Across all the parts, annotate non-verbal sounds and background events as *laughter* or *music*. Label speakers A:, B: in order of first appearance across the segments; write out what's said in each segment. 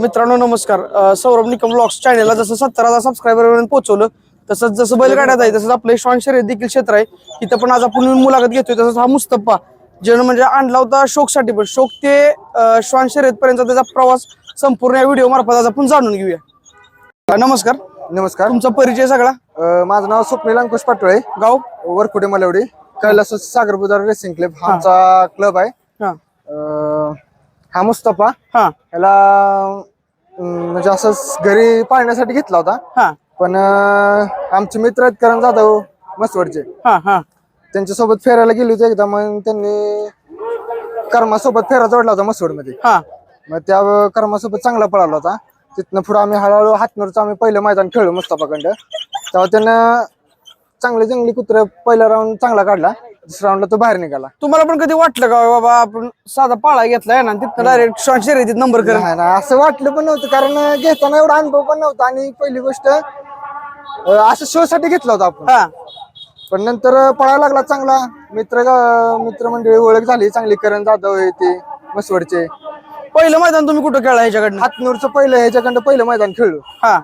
A: मित्रांनो नमस्कार. सौरभ निकम ब्लॉग्स चॅनेलला जसं सत्तर हजार सबस्क्रायबर पर्यंत पोहोचवलं तसंच जसं बैलगाड्यात आहे तसंच आपलं श्वान शर्यत देखील क्षेत्र आहे. इथं पण आज आपण मुलाखत घेतोय तसंच हा मुस्तफा ज्यानं म्हणजे आणला होता शोकसाठी पण. शोक ते श्वान शर्यत पर्यंत त्याचा प्रवास संपूर्ण या व्हिडिओ मार्फत आज आपण जाणून घेऊया. नमस्कार.
B: नमस्कार.
A: तुमचा परिचय सगळा?
B: माझं नाव स्वप्नील अंकुश पाटोळे.
A: गाव?
B: वरकुटे मलवडी. कैलास सागर बुजार रेसिंग क्लब हा आमचा क्लब आहे.
A: हा
B: हा मुस्तफा.
A: हा.
B: याला म्हणजे असंच घरी पाळण्यासाठी घेतला होता.
A: हा.
B: पण अं, आमचे मित्र आहेत करण जाधव मसवडचे
A: हा हा.
B: त्यांच्यासोबत फिरायला गेली होती एकदा मग त्यांनी कर्मासोबत फेरा जोडला होता मसवडमध्ये
A: हा.
B: मग त्या कर्मासोबत चांगला पळाला होता. तिथनं पुढे आम्ही हळूहळू हातनूरचं आम्ही पहिलं मैदान खेळलो मुस्तफाकडं तेव्हा त्यानं चांगले जंगली कुत्रे पहिला राऊंड चांगला काढला. दुसऱ्या राऊंडला तो बाहेर निघाला.
A: तुम्हाला पण कधी वाटलं का बाबा आपण साधा पाळा घेतलाय ना तिथं डायरेक्ट श्वान शर्यतीत नंबर कर
B: नाही ना असं वाटलं पण नव्हतं कारण घेताना एवढा अनुभव पण नव्हता. आणि पहिली गोष्ट अं, असं शो साठी घेतला होता आपण.
A: हा.
B: पण नंतर पळायला लागला चांगला. मित्र मित्रमंडळी ओळख झाली चांगली. करण जाधव आहे ते मसवडचे
A: पहिलं मैदान तुम्ही कुठं खेळला ह्याच्याकडनं?
B: हातनूरचं पहिलं ह्याच्याकडं पहिलं मैदान खेळलो.
A: हा.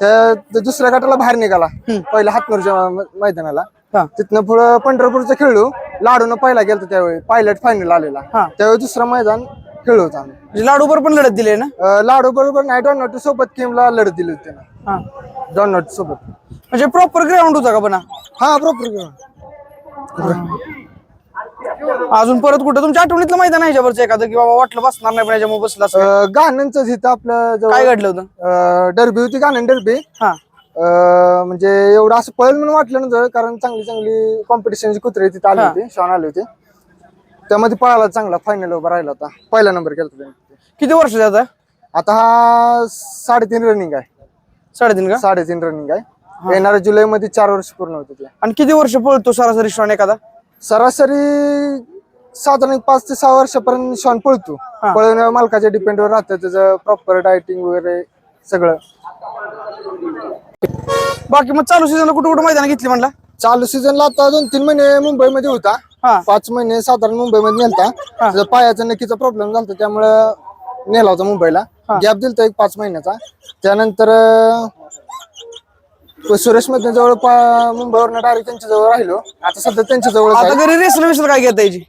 B: त्या त्या दुसऱ्या गटाला बाहेर निघाला. पहिल्या हातनूरच्या म- मैदानाला.
A: हा.
B: तिथनं पुढं पंढरपूरचं खेळलो. लाडून पहिला गेलतो त्यावेळी. पायलट फायनल आलेला.
A: हा.
B: त्यावेळी दुसरं मैदान खेळलो होतो आम्ही.
A: म्हणजे लाडूवर पण लढत दिली ना?
B: अं, लाडू बरोबर नाही. डॉन नोट सोबत किमला लढत दिली होती त्यानं.
A: हा.
B: डॉन नोट सोबत.
A: म्हणजे प्रॉपर ग्राउंड होता का पण हा?
B: हा बरोबर
A: अजून परत कुठं? तुमच्या आठवणीतलं मैदान आहे ह्याच्यावरचं एखादं की बाबा वाटलं बसणार नाही पण ह्याच्यामुळे बसला असं
B: गाण्यांच इथं आपलं जवळ
A: काय घडलं होतं?
B: डरबी होती गाणं डरबी
A: हा.
B: म्हणजे एवढं असं पळेल म्हणून वाटलं नव्हतं कारण चांगली चांगली कॉम्पिटिशनची कुत्रे तिथे आली होती शॉन आले होते. त्यामध्ये पळाला चांगला फायनल उभा राहिला होता. पहिला नंबर केला होता त्याने.
A: किती वर्ष आता
B: आता हा साडेतीन रनिंग आहे.
A: साडेतीन का?
B: साडेतीन रनिंग आहे. येणाऱ्या जुलै मध्ये चार वर्ष पूर्ण होते ते.
A: आणि किती वर्ष पळतो सरासरी श्वान एखादा?
B: सरासरी साधारण एक पाच ते सहा वर्षापर्यंत शॉन पळतो. पळवण्या मालकाच्या डिपेंडवर राहतं त्याचं प्रॉपर डायटिंग वगैरे सगळं.
A: बाकी मग चालू सीझनला कुठं कुठं मैदान घेतली म्हणला?
B: चालू सीझनला आता दोन तीन महिने मुंबईमध्ये होता.
A: हा.
B: पाच महिने साधारण मुंबईमध्ये नेलता. त्याचा पायाचा नक्कीचा प्रॉब्लेम झाला त्यामुळं नेला होता मुंबईला. गॅप दिलता एक पाच महिन्याचा. त्यानंतर अं, सुरेशमध्ये जवळ मुंबईवरनं डायरेक्ट त्यांच्या जवळ राहिलो. आता सध्या त्यांच्या जवळ
A: आता घरी रेसल विसल काय घेता याची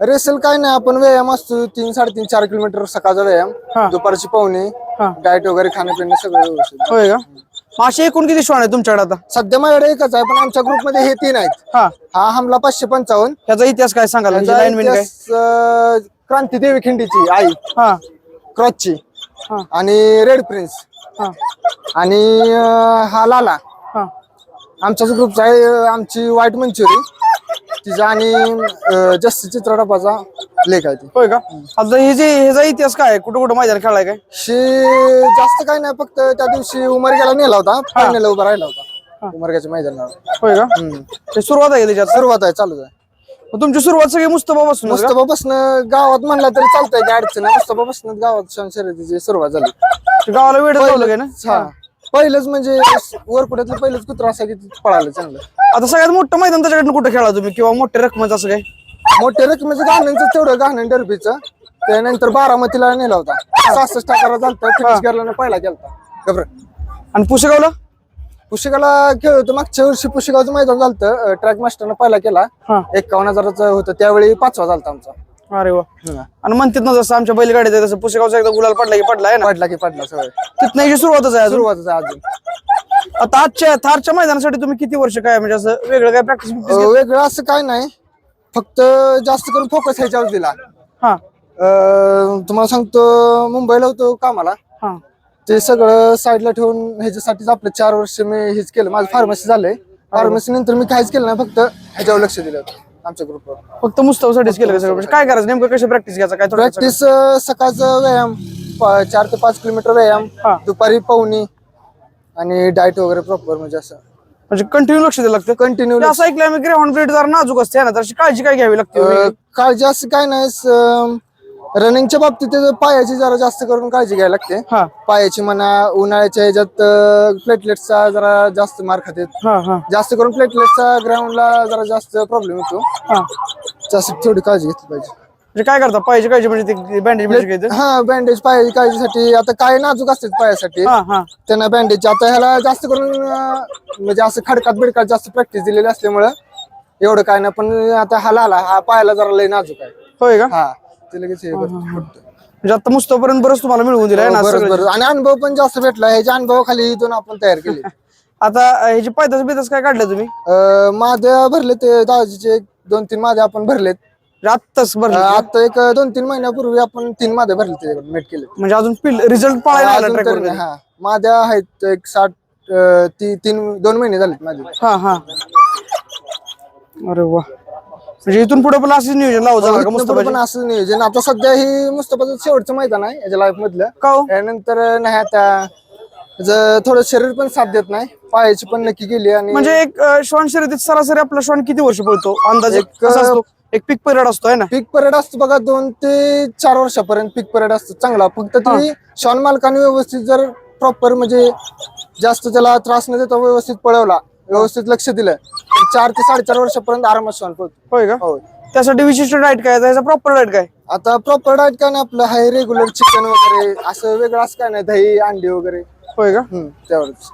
B: रेसल काय नाही आपण व्यायाम असतो. तीन साडेतीन चार किलोमीटर सकाळचा
A: हा.
B: व्यायाम दुपारची पाहुणे
A: हा.
B: डाएट वगैरे खाणं पिणं सगळं व्यवस्थित.
A: होय का? असे एकूण किती श्वान आहे तुमच्याकडे आता?
B: सध्या माझ्याकडे एकच आहे पण आमच्या ग्रुपमध्ये हे तीन आहेत.
A: हा.
B: हा हमला पाचशे पंचावन्न.
A: ह्याचा इतिहास काय सांगाल? म्हणजे
B: त्याचा
A: लाईनमॅन काय?
B: इतिहास, अं, क्रांतीदेवी खिंडीची आई.
A: हा.
B: क्रॉसची.
A: हा.
B: आणि रेड प्रिन्स.
A: हा.
B: आणि अं, हा लाला.
A: हा.
B: आमचाच ग्रुपचा आहे अं, आमची व्हाईट मंचुरी. तिचा आणि अं, जस्सी चित्रडपाचा लेख आहे ती?
A: होय का? आता हे जे ह्याचा इतिहास काय आहे? कुठं कुठं मैदान खेळाय काय?
B: शी जास्त काय नाही. फक्त त्या दिवशी उमरग्याला नेला होता. फायनल उभा राहिला होता. उमरग्याच्या मैदानावर
A: होय का?
B: हम्म.
A: ते सुरुवात आहे त्याच्यात?
B: सुरुवात आहे चालू आहे.
A: मग तुमची सुरुवात सगळी मुस्तफा पासून
B: मुस्तफा बसणं गावात म्हणला तरी चालतंय काय अडचण. नाही मुस्तफा बसणं गावात शान शर्यतीची सुरुवात झाली.
A: गावाला वेळ लावलं काय ना?
B: हा. पहिलंच म्हणजे वरकुड्यातलं पहिलंच कुत्र असं की पळालं चांगलं.
A: आता सगळ्यात मोठं मैदान त्याच्याकडनं कुठं खेळा तुम्ही? किंवा मोठ्या रकमेचं असं काय?
B: मोठ्या रकमेचं गाण्यांचं तेवढं गाणं डरबीचं. त्यानंतर बारामतीला नेला होता. सहासष्ट टाकाला झालता फिनिश करायला पहिला गेलता. घबर
A: आणि पुसेगावला
B: पुशेगाला खेळ होतो. मागच्या वर्षी पुशेगावचं मैदान झालं ट्रॅक मास्टरनं पहिला केला. एकावन्न हजाराचं होतं. त्यावेळी पाचवा झालता आमचा.
A: अरे वा. आणि म्हणतात ना जसं आमच्या बैलगाडीत आहे तसं पुसेगावचा एकदा गुलाल पडला की पडला आहे ना?
B: पडला की पडला सगळं.
A: तिथनं याची सुरुवातच आहे
B: सुरुवातच आहे अजून.
A: आता आजच्या थारच्या मैदानासाठी तुम्ही किती वर्ष काय म्हणजे असं वेगळं काय प्रॅक्टिस
B: वेगळं असं काय नाही. फक्त जास्त करून फोकस ह्याच्यावर दिला
A: हा.
B: अं, तुम्हाला सांगतो मुंबईला होतो कामाला.
A: हा.
B: ते सगळं साईडला ठेवून ह्याच्यासाठीच आपलं चार वर्ष मी हेच केलं. माझं फार्मसी झालंय. फार्मसी नंतर मी काहीच केलं नाही फक्त ह्याच्यावर लक्ष दिलं होतं आमच्या ग्रुपवर
A: फक्त मुस्तफासाठीच केलं का सगळं? म्हणजे काय करायचं? नेमकं कशी प्रॅक्टिस घ्यायचं? काय
B: प्रॅक्टिस सकाळचं व्यायाम प- चार ते पाच किलोमीटर व्यायाम
A: हा.
B: दुपारी पावणी आणि डाएट वगैरे प्रॉपर म्हणजे असं.
A: म्हणजे कंटिन्यू लक्ष द्यायला लागतं.
B: कंटिन्यू
A: असं ऐकलं आम्ही ग्राउंड ब्रेड जरा नाजूक असते ना? तर अशी काळजी काय घ्यावी लागते?
B: काळजी असं काय नाही रनिंगच्या बाबतीत पायाची जरा जास्त करून काळजी घ्यायला लागते.
A: हा.
B: पायाची म्हणा उन्हाळ्याच्या ह्याच्यात प्लेटलेटचा जरा जास्त मार खाते. जास्त करून प्लेटलेटचा ग्राउंडला जरा जास्त प्रॉब्लेम येतो.
A: हा.
B: जास्त थोडी काळजी घेतली पाहिजे.
A: म्हणजे काय करता? पाहिजे काळजी म्हणजे ते बँडेज
B: हा बँडेज पाय काळजीसाठी. आता काय नाजूक असतात पायासाठी.
A: हा हा.
B: त्यांना बँडेज आता ह्याला जास्त करून अं, म्हणजे असं खडकात बिडकात जास्त प्रॅक्टिस दिलेली असल्यामुळं एवढं काय नाही. पण आता हा आला हा पायाला जरा लय नाजूक आहे.
A: होय का?
B: हा. ते लगेच हे करतं, फुटतं.
A: म्हणजे आता मुस्तपर्यंत बरंच तुम्हाला मिळवून दिलं आहे ना
B: हो, बरंच
A: सगळं?
B: बरं आणि अनुभव पण जास्त भेटला. ह्याच्या अनुभवाखाली इथून आपण तयार केले. *laughs*
A: आता अं, ह्याची पैदास बिदास काय काढलं तुम्ही?
B: अं, माद्या भरले ते दाजीचे एक दोन तीन माद्या आपण भरलेत.
A: आत्ताच
B: आता एक दोन तीन महिन्यापूर्वी आपण तीन माद्या भरले त्याच्याकडे मेट केले.
A: म्हणजे अजून रिझल्ट पाहायला आला
B: अजून
A: ट्रॅक
B: तर नाही, हा. माद्या आहेत एक साठ अं, ती तीन दोन महिने झालेत माझे.
A: हा हा. अरे वा. म्हणजे इथून पुढे पण असंच नियोजन लावू जाणार का
B: इथनं पुढं
A: मुस्तफाची?
B: पण असं नियोजन. आता सध्या ही मुस्तफाचं शेवटचं मैदान आहे याच्या लाईफ मधलं.
A: का हो?
B: त्यानंतर नाही आता त्याचं थोडं शरीर पण साथ देत नाही पायाची पण नक्की गेली आणि
A: म्हणजे एक अं, श्वान शर्यतीत सरासरी आपला श्वान किती वर्ष पळतो? अंदाजे
B: एक,
A: कसा असतो? एक पिक पिरियड असतो आहे ना?
B: पीक परेड असतो बघा दोन ते चार वर्षापर्यंत पीक परेड असतो चांगला. फक्त ती शॉन मालकाने व्यवस्थित जर प्रॉपर म्हणजे जास्त त्याला त्रास न देता व्यवस्थित पळवला व्यवस्थित लक्ष दिलं तर चार ते साडेचार वर्षापर्यंत आरामात शॉन पळतो.
A: होय का?
B: हो
A: त्यासाठी विशिष्ट डाएट काय? त्याचा प्रॉपर डाएट काय?
B: आता प्रॉपर डाएट काय नाही आपलं हाय रेग्युलर चिकन वगैरे असं वेगळं असं काय नाही दही अंडी वगैरे.
A: होय का?
B: हम्म, तेवढंच